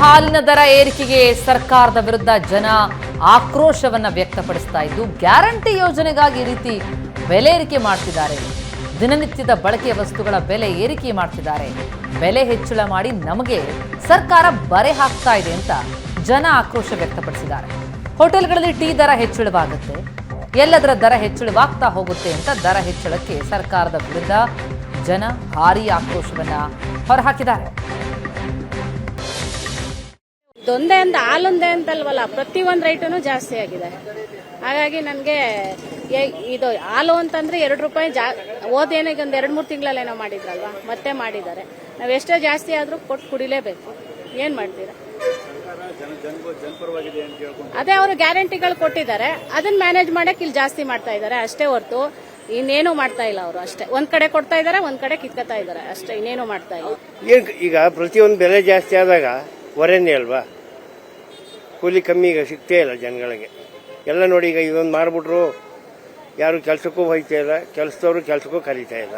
ಹಾಲಿನ ದರ ಏರಿಕೆಗೆ ಸರ್ಕಾರದ ವಿರುದ್ಧ ಜನ ಆಕ್ರೋಶವನ್ನ ವ್ಯಕ್ತಪಡಿಸ್ತಾ ಇದ್ದು, ಗ್ಯಾರಂಟಿ ಯೋಜನೆಗಾಗಿ ಈ ರೀತಿ ಬೆಲೆ ಏರಿಕೆ ಮಾಡ್ತಿದ್ದಾರೆ. ದಿನನಿತ್ಯದ ಬಳಕೆಯ ವಸ್ತುಗಳ ಬೆಲೆ ಏರಿಕೆ ಮಾಡ್ತಿದ್ದಾರೆ. ಬೆಲೆ ಹೆಚ್ಚಳ ಮಾಡಿ ನಮಗೆ ಸರ್ಕಾರ ಬರೆ ಹಾಕ್ತಾ ಇದೆ ಅಂತ ಜನ ಆಕ್ರೋಶ ವ್ಯಕ್ತಪಡಿಸಿದ್ದಾರೆ. ಹೋಟೆಲ್ಗಳಲ್ಲಿ ಟೀ ದರ ಹೆಚ್ಚಳವಾಗುತ್ತೆ. ಎಲ್ಲದರ ದರ ಹೆಚ್ಚಳವಾಗ್ತಾ ಹೋಗುತ್ತೆ ಅಂತ ದರ ಹೆಚ್ಚಳಕ್ಕೆ ಸರ್ಕಾರದ ವಿರುದ್ಧ ಜನ ಭಾರೀ ಆಕ್ರೋಶವನ್ನ ಹೊರಹಾಕಿದ್ದಾರೆ. ಇದೊಂದೇ ಅಂತ ಹಾಲೊಂದೇ ಅಂತಲ್ವಲ್ಲ ಪ್ರತಿಯೊಂದು ರೈಟೂ ಜಾಸ್ತಿ ಆಗಿದೆ. ಹಾಗಾಗಿ ನನಗೆ ಇದು ಹಾಲು ಅಂತಂದ್ರೆ ಎರಡು ರೂಪಾಯಿ ಜಾ ಓದೇನಿಗೆ ಒಂದು ಎರಡು ಮೂರು ತಿಂಗಳಲ್ಲೇನೋ ಮಾಡಿದ್ರಲ್ವಾ, ಮತ್ತೆ ಮಾಡಿದ್ದಾರೆ. ನಾವು ಎಷ್ಟೇ ಜಾಸ್ತಿ ಆದರೂ ಕೊಟ್ಟು ಕುಡಿಲೇಬೇಕು. ಏನು ಮಾಡ್ತೀರಾ? ಅದೇ ಅವರು ಗ್ಯಾರಂಟಿಗಳು ಕೊಟ್ಟಿದ್ದಾರೆ. ಅದನ್ನ ಮ್ಯಾನೇಜ್ ಮಾಡಕ್ ಇಲ್ಲಿ ಜಾಸ್ತಿ ಮಾಡ್ತಾ ಇದ್ದಾರೆ, ಅಷ್ಟೇ ಹೊರತು ಇನ್ನೇನು ಮಾಡ್ತಾ ಇಲ್ಲ ಅವರು ಅಷ್ಟೇ. ಒಂದ್ ಕಡೆ ಕೊಡ್ತಾ ಇದ್ದಾರೆ, ಒಂದ್ ಕಡೆ ಕಿತ್ಕೊತಾ ಇದ್ದಾರೆ, ಅಷ್ಟೇ ಇನ್ನೇನು ಮಾಡ್ತಾ ಇಲ್ಲ. ಈಗ ಪ್ರತಿಯೊಂದು ಬೆಲೆ ಜಾಸ್ತಿ ಆದಾಗ ಹೊರೆನೇ ಅಲ್ವಾ? ಕೂಲಿ ಕಮ್ಮಿ ಈಗ ಸಿಗ್ತೇ ಇಲ್ಲ ಜನಗಳಿಗೆ. ಎಲ್ಲ ನೋಡಿ ಈಗ ಇದೊಂದು ಮಾರ್ಬಿಟ್ರು ಯಾರು ಕೆಲಸಕ್ಕೂ ಹೋಯ್ತಾ ಇಲ್ಲ, ಕೆಲಸದವರು ಕೆಲಸಕ್ಕೂ ಕರೀತಾ ಇಲ್ಲ?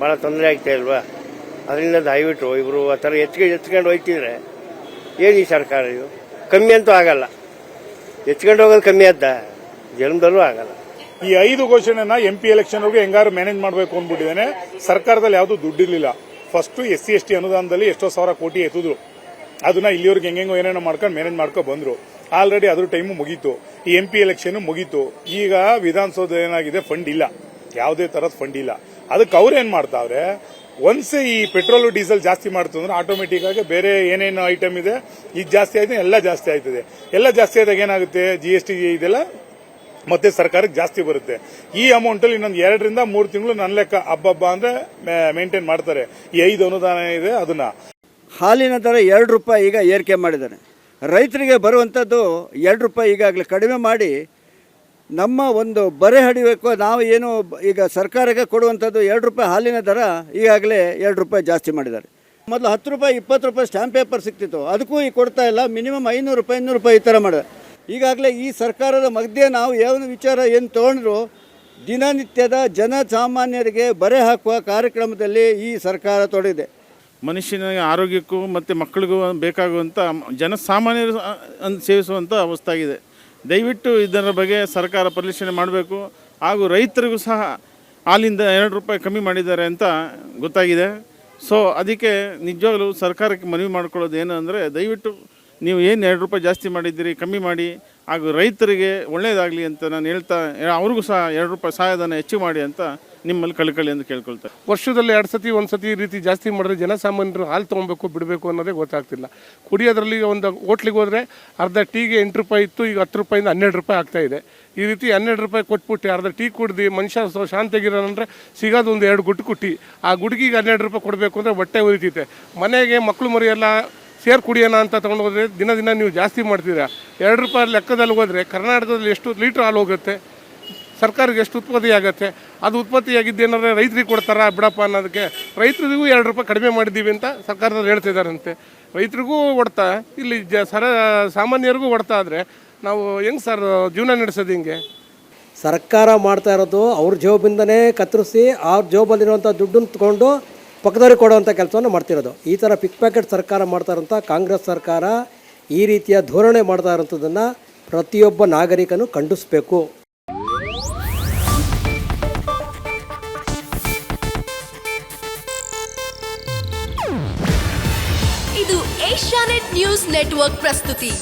ಭಾಳ ತೊಂದರೆ ಆಗ್ತಾ ಇಲ್ವಾ? ಅದರಿಂದ ದಯವಿಟ್ಟು ಇವರು ಆ ಥರ ಎತ್ಕೊಂಡು ಎತ್ಕೊಂಡು ಹೋಯ್ತಿದ್ರೆ ಏನು ಈ ಸರ್ಕಾರ ಇದು? ಕಮ್ಮಿ ಅಂತೂ ಆಗಲ್ಲ. ಎತ್ಕೊಂಡು ಹೋಗೋದು ಕಮ್ಮಿ ಆದ್ದ ಜನ್ಮದಲ್ಲೂ ಆಗಲ್ಲ. ಈ ಐದು ಘೋಷಣೆನ ಎಂ ಪಿ ಎಲೆಕ್ಷನ್ ಹೆಂಗಾರು ಮ್ಯಾನೇಜ್ ಮಾಡಬೇಕು ಅಂದ್ಬಿಟ್ಟಿದ್ದೇನೆ. ಸರ್ಕಾರದಲ್ಲಿ ಯಾವುದು ದುಡ್ಡಿರಲಿಲ್ಲ. First S C, S T ಅನುದಾನದಲ್ಲಿ ಎಷ್ಟೋ ಸಾವಿರ ಕೋಟಿ ಎತ್ತಿದ್ರು. ಅದನ್ನ ಇಲ್ಲಿವರೆಗೆ ಹೆಂಗೆಂಗೋ ಏನೇನೋ ಮಾಡ್ಕೊಂಡು ಮ್ಯಾನೇಜ್ ಮಾಡ್ಕೊಂಡು ಬಂದ್ರು. ಆಲ್ರೆಡಿ ಅದ್ರ ಟೈಮು ಮುಗೀತು. ಈ ಎಂ ಪಿ ಎಲೆಕ್ಷನ್ ಮುಗೀತು. ಈಗ ವಿಧಾನಸೌಧ ಏನಾಗಿದೆ? ಫಂಡ್ ಇಲ್ಲ. ಯಾವುದೇ ತರದ ಫಂಡ್ ಇಲ್ಲ. ಅದಕ್ಕೆ ಅವ್ರು ಏನ್ ಮಾಡ್ತಾವ್ರೆ? ಒನ್ಸ್ ಈ ಪೆಟ್ರೋಲು ಡೀಸೆಲ್ ಜಾಸ್ತಿ ಮಾಡ್ತು ಅಂದ್ರೆ ಆಟೋಮೆಟಿಕ್ ಆಗಿ ಬೇರೆ ಏನೇನು ಐಟಮ್ ಇದೆ, ಇದು ಜಾಸ್ತಿ ಆಯ್ತು, ಎಲ್ಲ ಜಾಸ್ತಿ ಆಯ್ತದೆ. ಎಲ್ಲ ಜಾಸ್ತಿ ಆದಾಗ ಏನಾಗುತ್ತೆ? ಜಿ ಎಸ್ ಟಿ ಇದೆಲ್ಲ ಮತ್ತೆ ಸರ್ಕಾರಕ್ಕೆ ಜಾಸ್ತಿ ಬರುತ್ತೆ. ಈ ಅಮೌಂಟ್ ಅಲ್ಲಿ ಇನ್ನೊಂದು ಎರಡರಿಂದ ಮೂರು ತಿಂಗಳು ನನ್ನ ಲೆಕ್ಕ ಹಬ್ಬ ಅಂದ್ರೆ ಮೇಂಟೈನ್ ಮಾಡ್ತಾರೆ. ಈ ಐದು ಅನುದಾನ ಇದೆ, ಅದನ್ನ. ಹಾಲಿನ ದರ ಎರಡು ರೂಪಾಯಿ ಈಗ ಏರಿಕೆ ಮಾಡಿದ್ದಾರೆ ರೈತರಿಗೆ ಬರುವಂಥದ್ದು ಎರಡು ರೂಪಾಯಿ ಈಗಾಗಲೇ ಕಡಿಮೆ ಮಾಡಿ ನಮ್ಮ ಒಂದು ಬರೆ ಹಡಿಬೇಕು, ನಾವು ಏನು ಈಗ ಸರ್ಕಾರಕ್ಕೆ ಕೊಡುವಂಥದ್ದು ಎರಡು ರೂಪಾಯಿ ಹಾಲಿನ ದರ ಈಗಾಗಲೇ ಎರಡು ರೂಪಾಯಿ ಜಾಸ್ತಿ ಮಾಡಿದ್ದಾರೆ. ಮೊದಲು ಹತ್ತು ರೂಪಾಯಿ, ಇಪ್ಪತ್ತು ರೂಪಾಯಿ ಸ್ಟ್ಯಾಂಪ್ ಪೇಪರ್ ಸಿಗ್ತಿತ್ತು ಅದಕ್ಕೂ ಈಗ ಕೊಡ್ತಾ ಇಲ್ಲ, ಮಿನಿಮಮ್ ಐನೂರು ರೂಪಾಯಿ, ಇನ್ನೂರು ರೂಪಾಯಿ ಈ ಥರ ಮಾಡಿದೆ ಈಗಾಗಲೇ ಈ ಸರ್ಕಾರದ ಮಧ್ಯೆ ನಾವು ಏನು ವಿಚಾರ, ಏನು ತೊಗೊಂಡ್ರು, ದಿನನಿತ್ಯದ ಜನಸಾಮಾನ್ಯರಿಗೆ ಬರೆ ಹಾಕುವ ಕಾರ್ಯಕ್ರಮದಲ್ಲಿ ಈ ಸರ್ಕಾರ ತೊಡಗಿದೆ. ಮನುಷ್ಯನ ಆರೋಗ್ಯಕ್ಕೂ ಮತ್ತು ಮಕ್ಕಳಿಗೂ ಬೇಕಾಗುವಂಥ ಜನಸಾಮಾನ್ಯರು ಸೇವಿಸುವಂಥ ವಸ್ತು ಆಗಿದೆ ದಯವಿಟ್ಟು ಇದರ ಬಗ್ಗೆ ಸರ್ಕಾರ ಪರಿಶೀಲನೆ ಮಾಡಬೇಕು. ಹಾಗೂ ರೈತರಿಗೂ ಸಹ ಹಾಲಿಂದ ಎರಡು ರೂಪಾಯಿ ಕಮ್ಮಿ ಮಾಡಿದ್ದಾರೆ ಅಂತ ಗೊತ್ತಾಗಿದೆ. ಸೊ, ಅದಕ್ಕೆ ನಿಜವಾಗಲೂ ಸರ್ಕಾರಕ್ಕೆ ಮನವಿ ಮಾಡ್ಕೊಳ್ಳೋದು ಏನು ಅಂದರೆ ದಯವಿಟ್ಟು ನೀವು ಏನು ಎರಡು ರೂಪಾಯಿ ಜಾಸ್ತಿ ಮಾಡಿದ್ದೀರಿ, ಕಮ್ಮಿ ಮಾಡಿ ಹಾಗೂ ರೈತರಿಗೆ ಒಳ್ಳೆಯದಾಗಲಿ ಅಂತ ನಾನು ಹೇಳ್ತಾ, ಅವ್ರಿಗೂ ಸಹ ಎರಡು ರೂಪಾಯಿ ಸಹಾಯಧನ ಹೆಚ್ಚು ಮಾಡಿ ಅಂತ ನಿಮ್ಮಲ್ಲಿ ಕಳ್ಕೊಳ್ಳಿ ಅಂತ ಕೇಳ್ಕೊಳ್ತಾರೆ ವರ್ಷದಲ್ಲಿ ಎರಡು ಸತಿ, ಒಂದು ಸತಿ ಈ ರೀತಿ ಜಾಸ್ತಿ ಮಾಡಿದ್ರೆ ಜನಸಾಮಾನ್ಯರು ಹಾಲು ತೊಗೊಬೇಕು, ಬಿಡಬೇಕು ಅನ್ನೋದೇ ಗೊತ್ತಾಗ್ತಿಲ್ಲ. ಕುಡಿಯೋದ್ರಲ್ಲಿ ಒಂದು ಹೋಟ್ಲಿಗೆ ಹೋದರೆ ಅರ್ಧ ಟೀಗೆ ಎಂಟು ರೂಪಾಯಿ ಇತ್ತು, ಈಗ ಹತ್ತು ರೂಪಾಯಿಂದ ಹನ್ನೆರಡು ರೂಪಾಯಿ ಆಗ್ತಾ ಇದೆ. ಈ ರೀತಿ ಹನ್ನೆರಡು ರೂಪಾಯಿ ಕೊಟ್ಬಿಟ್ಟು ಅರ್ಧ ಟೀ ಕುಡ್ದು ಮನುಷ್ಯ ಶಾಂತಿಯಾಗಿರೋನಂದ್ರೆ ಸಿಗೋದು ಒಂದು ಎರಡು ಗುಟ್ಟು ಕುಟ್ಟಿ ಆ ಗುಡುಗಿಗೆ ಹನ್ನೆರಡು ರೂಪಾಯಿ ಕೊಡಬೇಕು ಅಂದರೆ ಹೊಟ್ಟೆ ಉರಿತೈತೆ. ಮನೆಗೆ ಮಕ್ಕಳು ಮರಿ ಎಲ್ಲ ಸೇರ್ ಕುಡಿಯೋಣ ಅಂತ ತೊಗೊಂಡು ಹೋದರೆ ದಿನ ದಿನ ನೀವು ಜಾಸ್ತಿ ಮಾಡ್ತೀರಾ. ಎರಡು ರೂಪಾಯಿ ಲೆಕ್ಕದಲ್ಲಿ ಹೋದರೆ ಕರ್ನಾಟಕದಲ್ಲಿ ಎಷ್ಟು ಲೀಟ್ರ್ ಹಾಲು ಹೋಗುತ್ತೆ? ಸರ್ಕಾರಕ್ಕೆ ಎಷ್ಟು ಉತ್ಪತ್ತಿ ಆಗುತ್ತೆ? ಅದು ಉತ್ಪತ್ತಿ ಆಗಿದ್ದೇನಾದ್ರೆ ರೈತರಿಗೆ ಕೊಡ್ತಾರಾ ಬಿಡಪ್ಪ ಅನ್ನೋದಕ್ಕೆ ರೈತರಿಗೂ ಎರಡು ರೂಪಾಯಿ ಕಡಿಮೆ ಮಾಡಿದ್ದೀವಿ ಅಂತ ಸರ್ಕಾರದವ್ರು ಹೇಳ್ತಿದ್ದಾರಂತೆ ರೈತರಿಗೂ ಹೊಡ್ತಾ, ಇಲ್ಲಿ ಜ ಸರ ಸಾಮಾನ್ಯರಿಗೂ ಹೊಡ್ತಾ ಆದರೆ ನಾವು ಹೆಂಗೆ ಸರ್ ಜೀವನ ನಡೆಸೋದು ಹಿಂಗೆ? ಸರ್ಕಾರ ಮಾಡ್ತಾ ಇರೋದು ಅವ್ರ ಜೋಬಿಂದನೇ ಕತ್ತರಿಸಿ ಅವ್ರ ಜೋಬಲ್ಲಿರುವಂಥ ದುಡ್ಡನ್ನು ತಗೊಂಡು ಪಕ್ಕದವ್ರಿಗೆ ಕೊಡುವಂಥ ಕೆಲಸವನ್ನು ಮಾಡ್ತಿರೋದು. ಈ ಥರ ಪಿಕ್ ಪ್ಯಾಕೆಟ್ ಸರ್ಕಾರ ಮಾಡ್ತಾ ಇರೋಂಥ ಕಾಂಗ್ರೆಸ್ ಸರ್ಕಾರ ಈ ರೀತಿಯ ಧೋರಣೆ ಮಾಡ್ತಾ ಇರೋಂಥದ್ದನ್ನು ಪ್ರತಿಯೊಬ್ಬ ನಾಗರಿಕನು ಖಂಡಿಸಬೇಕು. ಇದು ಏಷ್ಯಾನೆಟ್ ನ್ಯೂಸ್ ನೆಟ್ವರ್ಕ್ ಪ್ರಸ್ತುತಿ.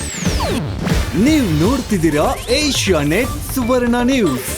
ನೀವು ನೋಡ್ತಿದ್ದೀರಾ ಏಷ್ಯಾ ನೆಟ್ ಸುವರ್ಣ ನ್ಯೂಸ್.